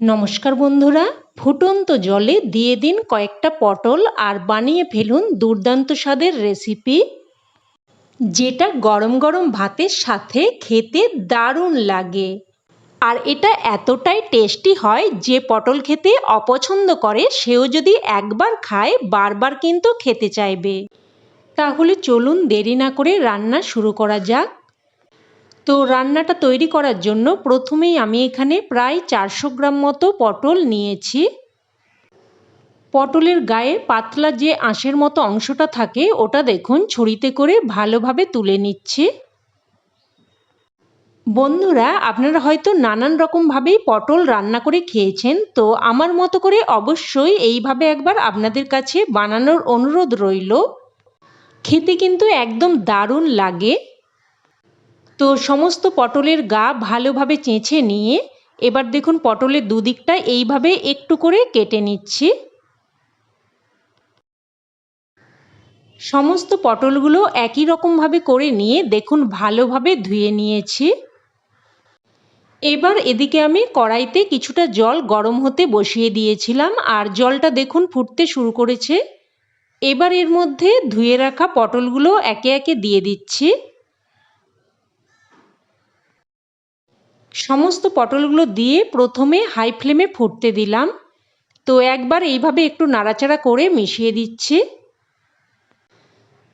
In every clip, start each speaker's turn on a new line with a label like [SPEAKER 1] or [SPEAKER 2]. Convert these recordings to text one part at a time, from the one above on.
[SPEAKER 1] নমস্কার বন্ধুরা, ফুটন্ত জলে দিয়ে দিন কয়েকটা পটল আর বানিয়ে ফেলুন দুর্দান্ত স্বাদের রেসিপি। যেটা গরম গরম ভাতের সাথে খেতে দারুণ লাগে। আর এটা এতটাই টেস্টি হয় যে পটল খেতে অপছন্দ করে, সেও যদি একবার খায়, বারবার কিন্তু খেতে চাইবে। তাহলে চলুন দেরি না করে রান্না শুরু করা যাক। তো রান্নাটা তৈরি করার জন্য প্রথমেই আমি এখানে প্রায় চারশো গ্রাম মতো পটল নিয়েছি। পটলের গায়ে পাতলা যে আঁশের মতো অংশটা থাকে, ওটা দেখুন, ছুরিতে করে ভালোভাবে তুলে নিচ্ছি। বন্ধুরা, আপনারা হয়তো নানান রকমভাবেই পটল রান্না করে খেয়েছেন, তো আমার মতো করে অবশ্যই এইভাবে একবার আপনাদের কাছে বানানোর অনুরোধ রইল। খেতে কিন্তু একদম দারুণ লাগে। তো সমস্ত পটলের গা ভালোভাবে চেঁচে নিয়ে এবার দেখুন পটলের দুদিকটা এইভাবে একটু করে কেটে নিচ্ছি। সমস্ত পটলগুলো একই রকমভাবে করে নিয়ে দেখুন ভালোভাবে ধুয়ে নিয়েছি। এবার এদিকে আমি কড়াইতে কিছুটা জল গরম হতে বসিয়ে দিয়েছিলাম আর জলটা দেখুন ফুটতে শুরু করেছে। এবার এর মধ্যে ধুয়ে রাখা পটলগুলো একে একে দিয়ে দিচ্ছি। সমস্ত পটলগুলো দিয়ে প্রথমে হাই ফ্লেমে ফুটতে দিলাম। তো একবার এইভাবে একটু নাড়াচাড়া করে মিশিয়ে দিচ্ছি।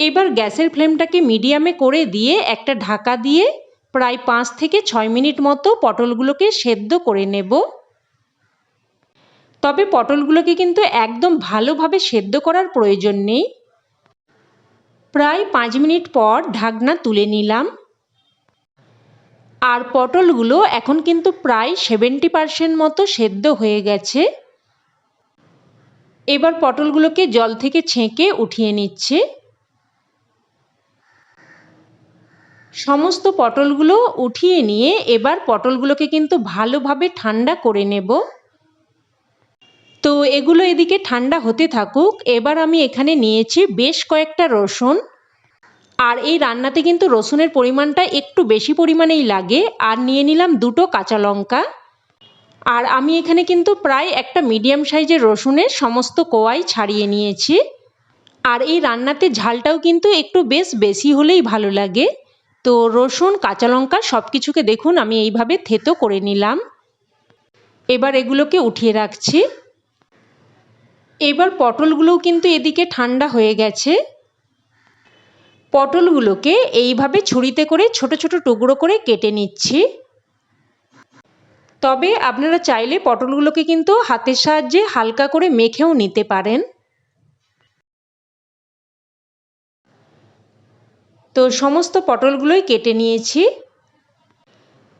[SPEAKER 1] এবার গ্যাসের ফ্লেমটাকে মিডিয়ামে করে দিয়ে একটা ঢাকা দিয়ে প্রায় পাঁচ থেকে ছয় মিনিট মতো পটলগুলোকে সেদ্ধ করে নেব। তবে পটলগুলোকে কিন্তু একদম ভালোভাবে সেদ্ধ করার প্রয়োজন নেই। প্রায় পাঁচ মিনিট পর ঢাকনা তুলে নিলাম। আর পটলগুলো এখন কিন্তু প্রায় সেভেন্টি পারসেন্ট মতো সেদ্ধ হয়ে গেছে। এবার পটলগুলোকে জল থেকে ছেঁকে উঠিয়ে নিচ্ছে। সমস্ত পটলগুলো উঠিয়ে নিয়ে এবার পটলগুলোকে কিন্তু ভালোভাবে ঠান্ডা করে নেব। তো এগুলো এদিকে ঠান্ডা হতে থাকুক, এবার আমি এখানে নিয়েছি বেশ কয়েকটা রসুন। আর এই রান্নাতে কিন্তু রসুনের পরিমাণটা একটু বেশি পরিমাণেই লাগে। আর নিয়ে নিলাম দুটো কাঁচা লঙ্কা। আর আমি এখানে কিন্তু প্রায় একটা মিডিয়াম সাইজের রসুনের সমস্ত কোয়াই ছাড়িয়ে নিয়েছি। আর এই রান্নাতে ঝালটাও কিন্তু একটু বেশ বেশি হলেই ভালো লাগে। তো রসুন, কাঁচা লঙ্কা সব কিছুকে দেখুন, আমি এইভাবে থেতো করে নিলাম। এবার এগুলোকে উঠিয়ে রাখছি। এবার পটলগুলোও কিন্তু এদিকে ঠান্ডা হয়ে গেছে। পটলগুলোকে এইভাবে ছুরিতে করে ছোট ছোট টুকরো করে কেটে নিচ্ছি। তবে আপনারা চাইলে পটলগুলোকে কিন্তু হাতের সাহায্যে হালকা করে মেখেও নিতে পারেন। তো সমস্ত পটলগুলোই কেটে নিয়েছি।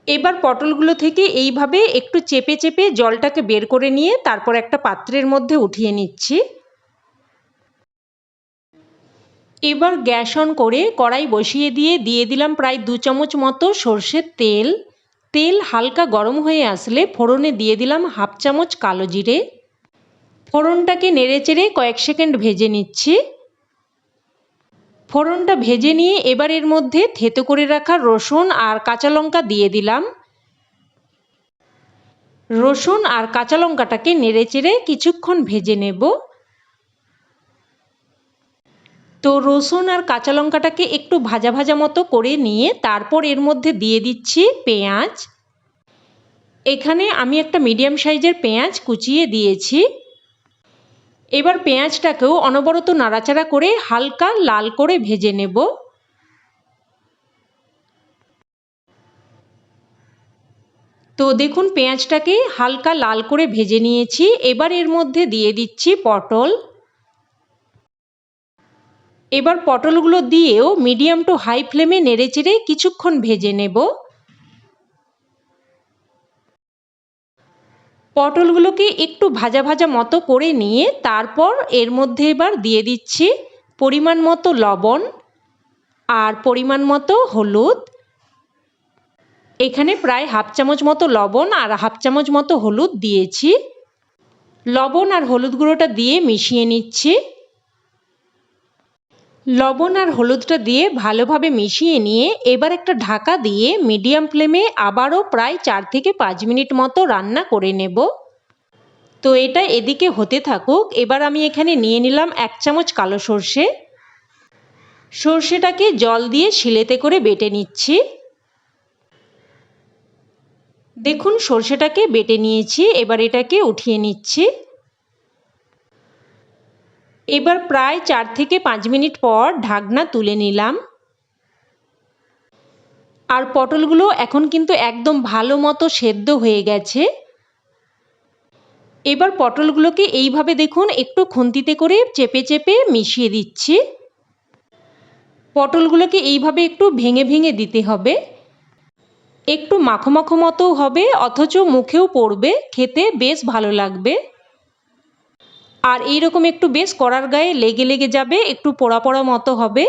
[SPEAKER 1] এবার পটলগুলো থেকে এইভাবে একটু চেপে চেপে জলটাকে বের করে নিয়ে তারপর একটা পাত্রের মধ্যে উঠিয়ে নিচ্ছি। এবার গ্যাস অন করে কড়াই বসিয়ে দিয়ে দিয়ে দিলাম প্রায় দু চামচ মতো সর্ষের তেল। তেল হালকা গরম হয়ে আসলে ফোড়নে দিয়ে দিলাম হাফ চামচ কালো জিরে। ফোড়নটাকে নেড়েচেড়ে কয়েক সেকেন্ড ভেজে নিচ্ছি। ফোড়নটা ভেজে নিয়ে এবার এর মধ্যে থেতো করে রাখা রসুন আর কাঁচা লঙ্কা দিয়ে দিলাম। রসুন আর কাঁচা লঙ্কাটাকে নেড়েচেড়ে কিছুক্ষণ ভেজে নেব। তো রসুন আর কাঁচা লঙ্কাটাকে একটু ভাজা ভাজা মতো করে নিয়ে তারপর এর মধ্যে দিয়ে দিচ্ছি পেঁয়াজ। এখানে আমি একটা মিডিয়াম সাইজের পেঁয়াজ কুচিয়ে দিয়েছি। এবার পেঁয়াজটাকেও অনবরত নাড়াচাড়া করে হালকা লাল করে ভেজে নেব। তো দেখুন পেঁয়াজটাকে হালকা লাল করে ভেজে নিয়েছি। এবার এর মধ্যে দিয়ে দিচ্ছি পটল। এবার পটলগুলো দিয়েও মিডিয়াম টু হাই ফ্লেমে নেড়েচেড়ে কিছুক্ষণ ভেজে নেব। পটলগুলোকে একটু ভাজা ভাজা মতো করে নিয়ে তারপর এর মধ্যে এবার দিয়ে দিচ্ছি পরিমাণ মতো লবণ আর পরিমাণ মতো হলুদ। এখানে প্রায় হাফ চামচ মতো লবণ আর হাফ চামচ মতো হলুদ দিয়েছি। লবণ আর হলুদ গুঁড়োটা দিয়ে মিশিয়ে নিচ্ছি। লবণ আর হলুদটা দিয়ে ভালোভাবে মিশিয়ে নিয়ে এবার একটা ঢাকা দিয়ে মিডিয়াম ফ্লেমে আবারও প্রায় চার থেকে পাঁচ মিনিট মতো রান্না করে নেব। তো এটা এদিকে হতে থাকুক, এবার আমি এখানে নিয়ে নিলাম এক চামচ কালো সর্ষে। সর্ষেটাকে জল দিয়ে শিলেতে করে বেটে নিচ্ছি। দেখুন, সর্ষেটাকে বেটে নিয়েছি, এবার এটাকে উঠিয়ে নিচ্ছি। এবার প্রায় চার থেকে পাঁচ মিনিট পর ঢাকনা তুলে নিলাম। আর পটলগুলো এখন কিন্তু একদম ভালো মতো সেদ্ধ হয়ে গেছে। এবার পটলগুলোকে এইভাবে দেখুন একটু খুন্তিতে করে চেপে চেপে মিশিয়ে দিচ্ছি। পটলগুলোকে এইভাবে একটু ভেঙে ভেঙে দিতে হবে। একটু মাখো মাখো মতো হবে, অথচ মুখেও পড়বে, খেতে বেশ ভালো লাগবে। আর এইরকম একটু বেশ কড়ার গায়ে লেগে লেগে যাবে, একটু পোড়া পোড়া মতো হবে।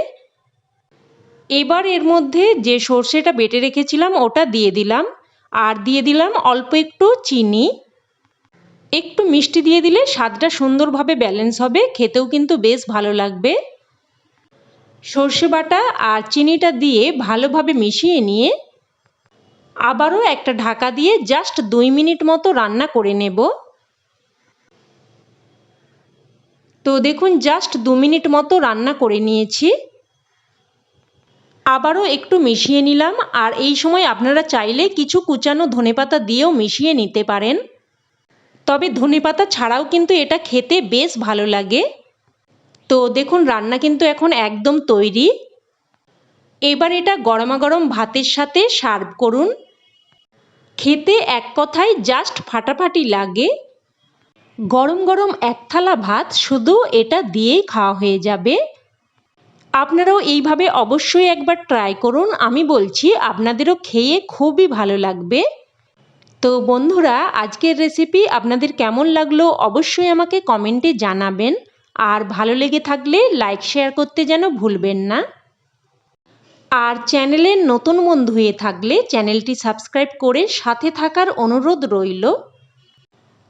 [SPEAKER 1] এবার এর মধ্যে যে সর্ষেটা বেটে রেখেছিলাম, ওটা দিয়ে দিলাম। আর দিয়ে দিলাম অল্প একটু চিনি। একটু মিষ্টি দিয়ে দিলে স্বাদটা সুন্দরভাবে ব্যালেন্স হবে, খেতেও কিন্তু বেশ ভালো লাগবে। সর্ষে বাটা আর চিনিটা দিয়ে ভালোভাবে মিশিয়ে নিয়ে আবারও একটা ঢাকা দিয়ে জাস্ট দুই মিনিট মতো রান্না করে নেব। তো দেখুন জাস্ট দু মিনিট মতো রান্না করে নিয়েছি। আবারও একটু মিশিয়ে নিলাম, আর এই সময় আপনারা চাইলে কিছু কুচানো ধনেপাতা দিয়েও মিশিয়ে নিতে পারেন। তবে ধনেপাতা ছাড়াও কিন্তু এটা খেতে বেশ ভালো লাগে। তো দেখুন, রান্না কিন্তু এখন একদম তৈরি। এবার এটা গরমাগরম ভাতের সাথে সার্ভ করুন। খেতে এক কথায় জাস্ট ফাটাফাটি লাগে। গরম গরম এক থালা ভাত শুধু এটা দিয়েই খাওয়া হয়ে যাবে। আপনারাও এইভাবে অবশ্যই একবার ট্রাই করুন। আমি বলছি, আপনাদেরও খেয়ে খুবই ভালো লাগবে। তো বন্ধুরা, আজকের রেসিপি আপনাদের কেমন লাগল অবশ্যই আমাকে কমেন্টে জানাবেন। আর ভালো লেগে থাকলে লাইক শেয়ার করতে যেন ভুলবেন না। আর চ্যানেলের নতুন বন্ধু হয়ে থাকলে চ্যানেলটি সাবস্ক্রাইব করে সাথে থাকার অনুরোধ রইল।